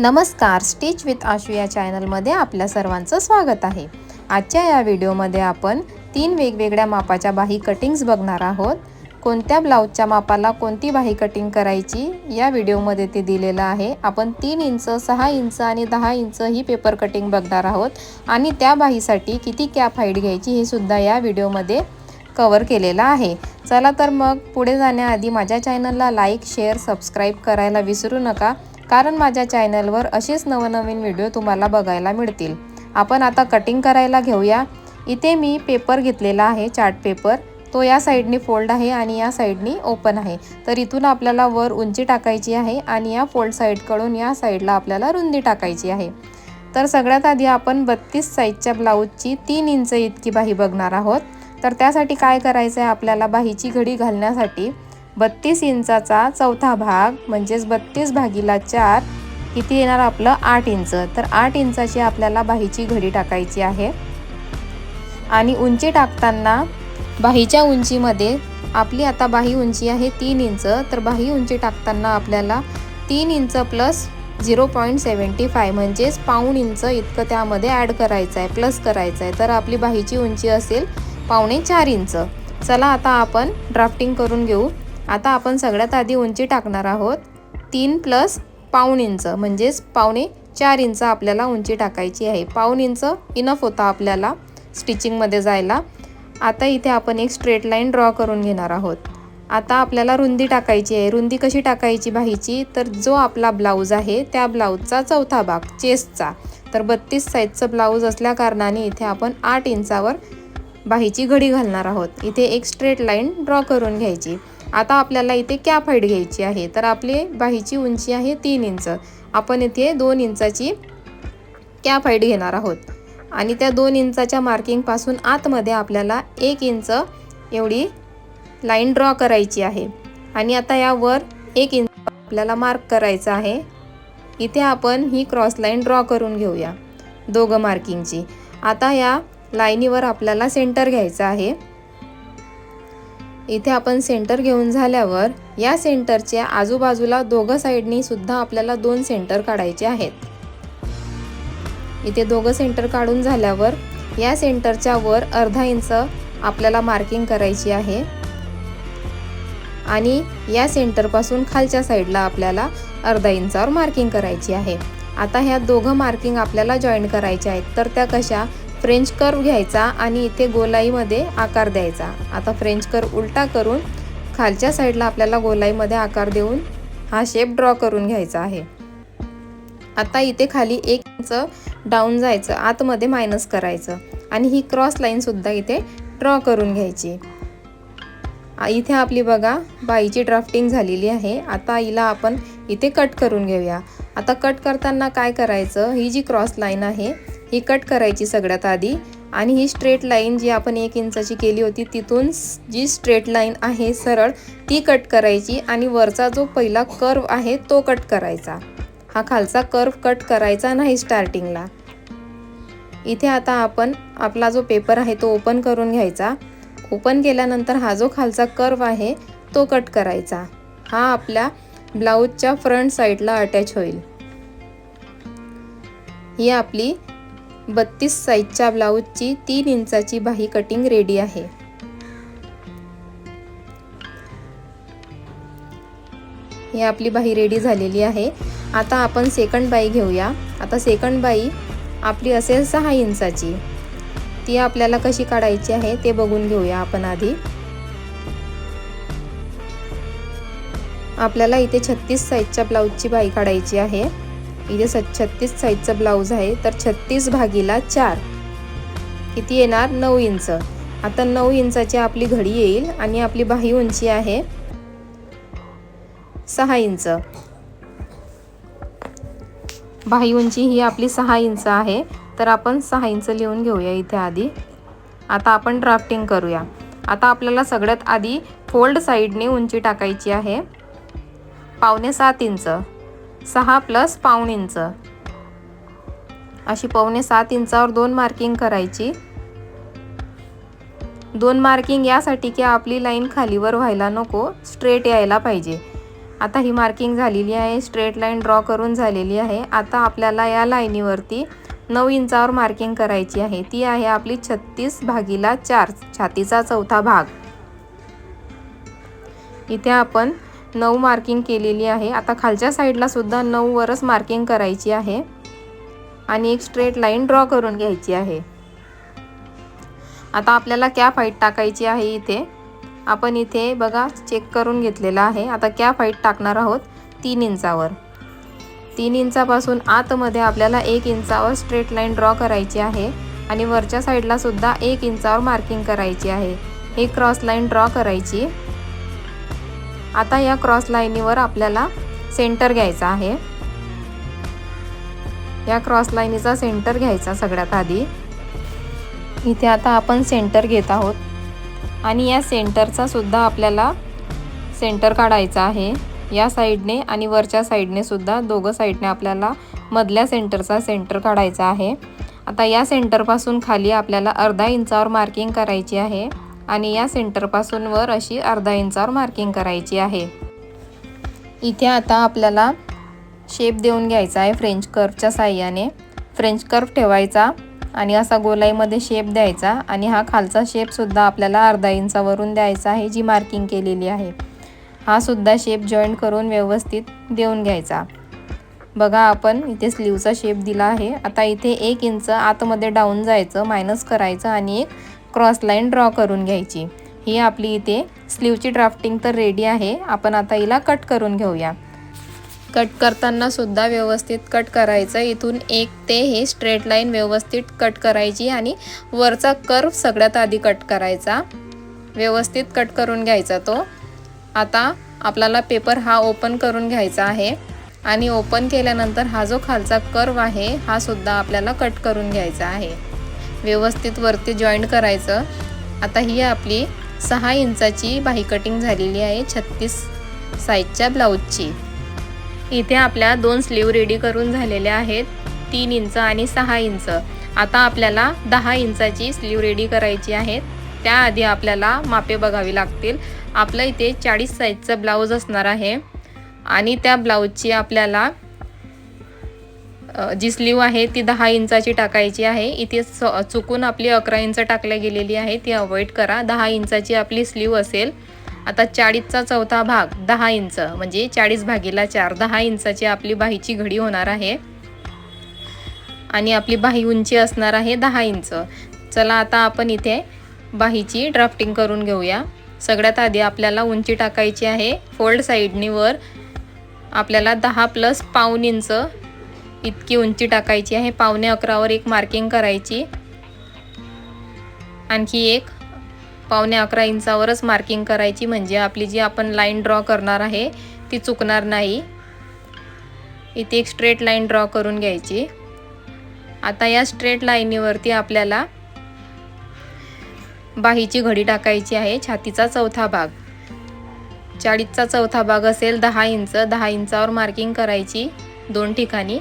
नमस्कार stitch with Ashu या चॅनलमध्ये आपल्या सर्वांचं स्वागत आहे. आजच्या या व्हिडिओमध्ये आपण तीन वेगवेगळ्या मापाच्या बाही कटिंग्स बघणार आहोत. कोणत्या ब्लाऊजच्या मापाला कोणती बाही कटिंग करायची या व्हिडिओमध्ये ते दिलेलं आहे. आपण तीन इंच सहा इंच आणि दहा इंच ही पेपर कटिंग बघणार आहोत. आणि त्या बाहीसाठी किती कॅप हाईट घ्यायची हे सुद्धा या व्हिडिओमध्ये कवर केलेलं आहे. चला तर मग पुढे जाण्याआधी माझ्या चॅनलला लाईक शेअर सबस्क्राईब करायला विसरू नका. कारण माझ्या चॅनलवर असेच नवनवीन व्हिडिओ तुम्हाला बघायला मिळतील. आपण आता कटिंग करायला घेऊया. इथे मी पेपर घेतलेला आहे चार्ट पेपर तो या साईडनी फोल्ड आहे आणि या साईडनी ओपन आहे. तर इथून आपल्याला वर उंची टाकायची आहे आणि या फोल्ड साईडकडून या साईडला आपल्याला रुंदी टाकायची आहे. तर सगळ्यात आधी आपण बत्तीस साईजच्या ब्लाऊजची तीन इंच इतकी बाही बघणार आहोत. तर त्यासाठी काय करायचं आहे आपल्याला बाहीची घडी घालण्यासाठी बत्तीस इंचाचा चौथा भाग म्हणजेच बत्तीस भागीला चार किती येणार आपलं आठ इंच. तर आठ इंचाची आपल्याला बाहीची घडी टाकायची आहे. आणि उंची टाकताना बाहीच्या उंचीमध्ये आपली आता बाही उंची आहे तीन इंच. तर बाही उंची टाकताना आपल्याला तीन inch plus zero point seventy five म्हणजेच पाऊण इंच इतकं त्यामध्ये ॲड करायचं आहे प्लस करायचं आहे. तर आपली बाहीची उंची असेल पावणे चार इंच. चला आता आपण ड्राफ्टिंग करून घेऊ. आता आपण सगळ्यात आधी उंची टाकणार आहोत. तीन प्लस पाऊण इंच म्हणजेच पावणे चार इंच आपल्याला उंची टाकायची आहे. पाऊण इंच इनफ होता आपल्याला स्टिचिंगमध्ये जायला. आता इथे आपण एक स्ट्रेट लाईन ड्रॉ करून घेणार आहोत. आता आपल्याला रुंदी टाकायची आहे. रुंदी कशी टाकायची बाहीची तर जो आपला ब्लाऊज आहे त्या ब्लाऊजचा चौथा भाग चेस्टचा तर बत्तीस साईजचं ब्लाऊज असल्याकारणाने इथे आपण आठ इंचावर बाहीची घडी घालणार आहोत. इथे एक स्ट्रेट लाईन ड्रॉ करून घ्यायची. आता आपल्याला इथे कॅप हाईट घ्यायची आहे. तर आपली बाहीची उंची आहे तीन इंच. आपण इथे दोन इंचाची कॅप हाईट घेणार आहोत. आणि त्या दोन इंचाच्या मार्किंगपासून आतमध्ये आपल्याला एक इंच एवढी लाईन ड्रॉ करायची आहे. आणि आता यावर एक इंच आपल्याला मार्क करायचं आहे. इथे आपण ही क्रॉस लाईन ड्रॉ करून घेऊया. दोघं मार्किंगची. आता या लाईनीवर आपल्याला सेंटर घ्यायचं आहे. इथे आपण सेंटर घेऊन झाल्यावर या सेंटरच्या आजूबाजूला दोघं साईडनी सुद्धा आपल्याला दोन सेंटर काढायचे आहेत. इथे दोघं सेंटर काढून झाल्यावर या सेंटरच्या वर अर्धा इंच आपल्याला मार्किंग करायची आहे. आणि या सेंटरपासून खालच्या साईडला आपल्याला अर्धा इंचावर मार्किंग करायची आहे. आता ह्या दोघं मार्किंग आपल्याला जॉईन करायच्या आहेत. तर त्या कशा? फ्रेंच कर्व घ्यायचा आणि इथे गोलाईमध्ये आकार द्यायचा. आता फ्रेंच कर्व उलटा करून खालच्या साईडला आपल्याला गोलाईमध्ये आकार देऊन हा शेप ड्रॉ करून घ्यायचा आहे. आता इथे खाली एक इंच डाऊन जायचं आतमध्ये मायनस करायचं आणि ही क्रॉस लाईनसुद्धा इथे ड्रॉ करून घ्यायची. इथे आपली बघा बाईची ड्राफ्टिंग झालेली आहे. आता हिला आपण इथे कट करून घेऊया. आता कट करताना काय करायचं? ही जी क्रॉस लाईन आहे ही कट करायची सगळ्यात आधी. आणि ही स्ट्रेट लाईन जी आपण एक इंचाची केली होती तिथून जी स्ट्रेट लाईन आहे सरळ ती कट करायची. आणि वरचा जो पहिला कर्व आहे तो कट करायचा. हा खालचा कर्व कट करायचा नाही स्टार्टिंगला इथे आता आपण आपला जो पेपर आहे तो ओपन करून घ्यायचा. ओपन केल्यानंतर हा जो खालचा कर्व आहे तो कट करायचा. हा आपल्या ब्लाऊजच्या फ्रंट साईडला अटॅच होईल. ही आपली बत्तीस साईजच्या ब्लाऊजची तीन इंचाची बाही कटिंग रेडी आहे. ही आपली बाही रेडी झालेली आहे. आता आपण सेकंड बाई घेऊया. आता सेकंड बाई आपली असेल सहा इंचाची. ती आपल्याला कशी काढायची आहे ते बघून घेऊया आपण आधी. आपल्याला इथे छत्तीस साईजच्या ब्लाऊजची बाई काढायची आहे. इथे स छत्तीस साईजचा ब्लाऊज आहे. तर छत्तीस भागीला चार. किती येणार? नऊ इंच. आता नऊ इंचाची आपली घडी येईल आणि आपली बाही उंची आहे सहा इंच. बाही उंची ही आपली सहा इंच आहे. तर आपण सहा इंच लिहून घेऊया इथे आधी. आता आपण ड्राफ्टिंग करूया. आता आपल्याला सगळ्यात आधी फोल्ड साईडने उंची टाकायची आहे. पावणे सात इंच. सहा प्लस पाऊण इंच. अशी पावणे सात इंचावर दोन मार्किंग करायची. दोन मार्किंग यासाठी की आपली लाईन खालीवर व्हायला नको स्ट्रेट यायला पाहिजे. आता ही मार्किंग झालेली आहे स्ट्रेट लाईन ड्रॉ करून झालेली आहे. आता आपल्याला या लाईनीवरती नऊ इंचावर मार्किंग करायची आहे. ती आहे आपली छत्तीस भागीला चार छातीचा चौथा भाग. इथे आपण नऊ मार्किंग केलेली आहे. आता खालच्या साईडला सुद्धा नऊवरच मार्किंग करायची आहे. आणि एक स्ट्रेट लाईन ड्रॉ करून घ्यायची आहे. आता आपल्याला कॅप हाईट टाकायची आहे इथे? आपण इथे बघा चेक करून घेतलेला आहे. आता कॅप हाईट टाकणार आहोत? तीन इंचावर. तीन इंचापासून आतमध्ये आपल्याला एक इंचावर स्ट्रेट लाईन ड्रॉ करायची आहे. आणि वरच्या साईडलासुद्धा एक इंचावर मार्किंग करायची आहे. हे क्रॉस लाईन ड्रॉ करायची. आता या क्रॉस लाईनीवर आपल्याला सेंटर घ्यायचा आहे. या क्रॉस लाईनीचा सेंटर घ्यायचा सगळ्यात आधी. इथे आता आपण सेंटर घेत आहोत. आणि या सेंटरचा सुद्धा आपल्याला सेंटर काढायचा आहे. या साईडने आणि वरच्या साईडने सुद्धा दोघं साईडने आपल्याला मधल्या सेंटरचा सेंटर काढायचा आहे. आता या सेंटरपासून खाली आपल्याला अर्धा इंचावर मार्किंग करायची आहे. आणि या सेंटरपासून वर अशी अर्धा इंचावर मार्किंग करायची आहे. इथे आता आपल्याला शेप देऊन घ्यायचा आहे फ्रेंच कर्वच्या साह्याने. फ्रेंच कर्व ठेवायचा आणि असा गोलाईमध्ये शेप द्यायचा आणि हा खालचा शेपसुद्धा आपल्याला अर्धा इंचावरून द्यायचा आहे जी मार्किंग केलेली आहे. हा सुद्धा शेप जॉईंट करून व्यवस्थित देऊन घ्यायचा. बघा आपण इथे स्लीवचा शेप दिला आहे. आता इथे एक इंच आतमध्ये डाऊन जायचं मायनस करायचं आणि एक क्रॉस लाईन ड्रॉ करून घ्यायची. ही आपली इथे स्लीवची ड्राफ्टिंग तर रेडी आहे. आपण आता हिला कट करून घेऊया. कट करताना सुद्धा व्यवस्थित कट करायचं. इथून एक ते हे स्ट्रेट लाईन व्यवस्थित कट करायची आणि वरचा कर्व सगळ्यात आधी कट करायचा. व्यवस्थित कट करून घ्यायचा तो. आता आपल्याला पेपर हा ओपन करून घ्यायचा आहे. आणि ओपन केल्यानंतर हा जो खालचा कर्व आहे हा सुद्धा आपल्याला कट करून घ्यायचा आहे. व्यवस्थित वरती जॉईंट करायचं. आता ही आपली सहा इंचाची बाही कटिंग झालेली आहे छत्तीस साईजच्या ब्लाऊजची इथे आपल्या दोन स्लीव रेडी करून झालेल्या आहेत तीन इंच आणि सहा इंच. आता आपल्याला दहा इंचाची स्लीव रेडी करायची आहे. त्याआधी आपल्याला मापे बघावी लागतील. आपलं इथे चाळीस साईजचं ब्लाऊज असणार आहे. आणि त्या ब्लाऊजची आपल्याला जी स्लीव आहे ती दहा इंचाची टाकायची आहे. इथे चुकून आपली अकरा इंच टाकल्या गेलेली आहे. ती अवॉइड करा. दहा इंचाची आपली स्लीव असेल. आता चाळीसचा चौथा भाग दहा इंच म्हणजे चाळीस भागीला चार. दहा इंचाची आपली बाहीची घडी होणार आहे. आणि आपली बाही उंची असणार आहे दहा इंच. चला आता आपण इथे बाहीची ड्राफ्टिंग करून घेऊया. सगळ्यात आधी आपल्याला उंची टाकायची आहे. फोल्ड साईडनी वर आपल्याला दहा प्लस पाऊन इंच इतकी उंची टाकायची आहे. पावणे अकरावर एक मार्किंग करायची. आणखी एक पावणे अकरा इंचावरच मार्किंग करायची. म्हणजे आपली जी आपण लाईन ड्रॉ करणार आहे ती चुकणार नाही. इथे एक स्ट्रेट लाईन ड्रॉ करून घ्यायची. आता या स्ट्रेट लाईनीवरती आपल्याला बाहीची घडी टाकायची आहे. छातीचा चौथा भाग. चाळीसचा चौथा भाग असेल दहा इंच. दहा इंचावर मार्किंग करायची दोन ठिकाणी.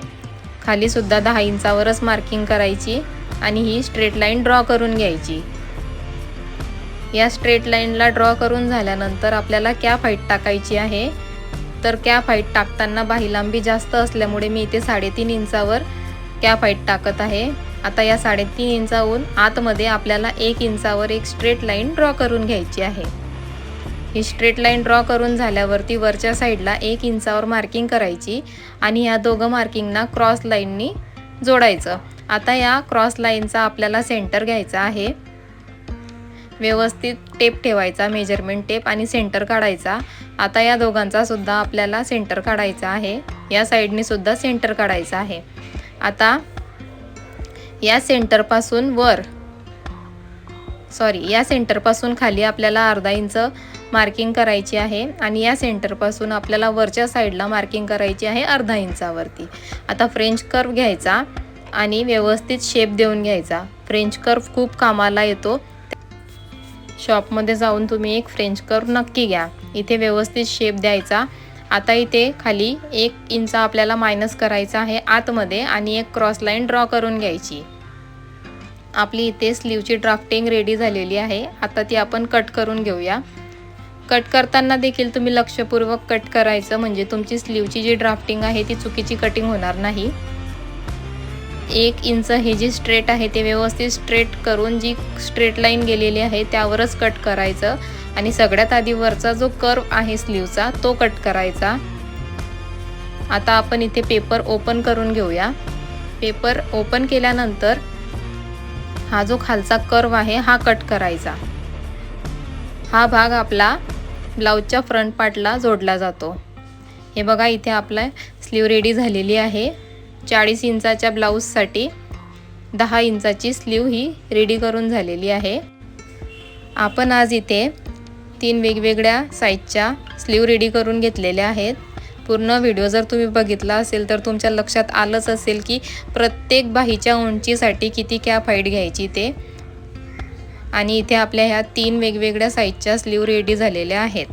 खालीसुद्धा दहा इंचावरच मार्किंग करायची आणि ही स्ट्रेट लाईन ड्रॉ करून घ्यायची. या स्ट्रेट लाईनला ड्रॉ करून झाल्यानंतर आपल्याला कॅप हाईट टाकायची आहे. तर कॅप हाईट टाकताना बाही लांबी जास्त असल्यामुळे मी इथे साडेतीन इंचावर कॅप हाईट टाकत आहे. आता या साडेतीन इंचाहून आतमध्ये आपल्याला एक इंचावर एक स्ट्रेट लाईन ड्रॉ करून घ्यायची आहे. ही स्ट्रेट लाईन ड्रॉ करून झाल्यावरती वरच्या साईडला एक इंचावर मार्किंग करायची आणि या दोघं मार्किंगना क्रॉस लाईननी जोडायचं. आता या क्रॉस लाईनचा आपल्याला सेंटर घ्यायचा आहे. व्यवस्थित टेप ठेवायचा मेजरमेंट टेप आणि सेंटर काढायचा. आता या दोघांचा सुद्धा आपल्याला सेंटर काढायचा आहे. या साईडने सुद्धा सेंटर काढायचा आहे. आता या सेंटरपासून वर सॉरी या सेंटरपासून खाली आपल्याला अर्धा इंच मार्किंग करायची आहे आणि या सेंटरपासून आपल्याला वरच्या साईडला मार्किंग करायची आहे अर्धा इंचावरती. आता फ्रेंच कर्व घ्यायचा आणि व्यवस्थित शेप देऊन घ्यायचा. फ्रेंच कर्व खूप कामाला येतो. शॉपमध्ये जाऊन तुम्ही एक फ्रेंच कर्व नक्की घ्या. इथे व्यवस्थित शेप द्यायचा. आता इथे खाली एक इंच आपल्याला मायनस करायचा आहे आतमध्ये आणि एक क्रॉस लाईन ड्रॉ करून घ्यायची. आपली इथे स्लीवची ड्राफ्टिंग रेडी झालेली आहे. आता ती आपण कट करून घेऊया. कट करताना देखील तुम्ही लक्षपूर्वक कट करायचं. म्हणजे तुमची स्लीवची जी ड्राफ्टिंग आहे ती चुकीची कटिंग होणार नाही. एक इंच हे जी स्ट्रेट आहे ते व्यवस्थित स्ट्रेट करून जी स्ट्रेट लाईन गेलेली आहे त्यावरच कट करायचं. आणि सगळ्यात आधी वरचा जो कर्व आहे स्लीवचा तो कट करायचा. आता आपण इथे पेपर ओपन करून घेऊया. पेपर ओपन केल्यानंतर हा जो खालचा कर्व आहे हा कट करायचा. हा भाग आपला ब्लाऊजच्या फ्रंट पार्टला जोडला जातो. हे बघा इथे आपला स्लीव रेडी झालेली आहे. चाळीस इंचाच्या ब्लाऊजसाठी दहा इंचाची स्लीव ही रेडी करून झालेली आहे. आपण आज इथे तीन वेगवेगळ्या साईजच्या स्लीव रेडी करून घेतलेल्या आहेत. पूर्ण व्हिडिओ जर तुम्ही बघितला असेल तर तुमच्या लक्षात आलंच असेल की प्रत्येक बाहीच्या उंचीसाठी किती कॅप हाईट घ्यायची ते. आणि इथे आपल्या ह्या तीन वेगवेगळ्या साईजच्या स्लीव रेडी झालेल्या आहेत.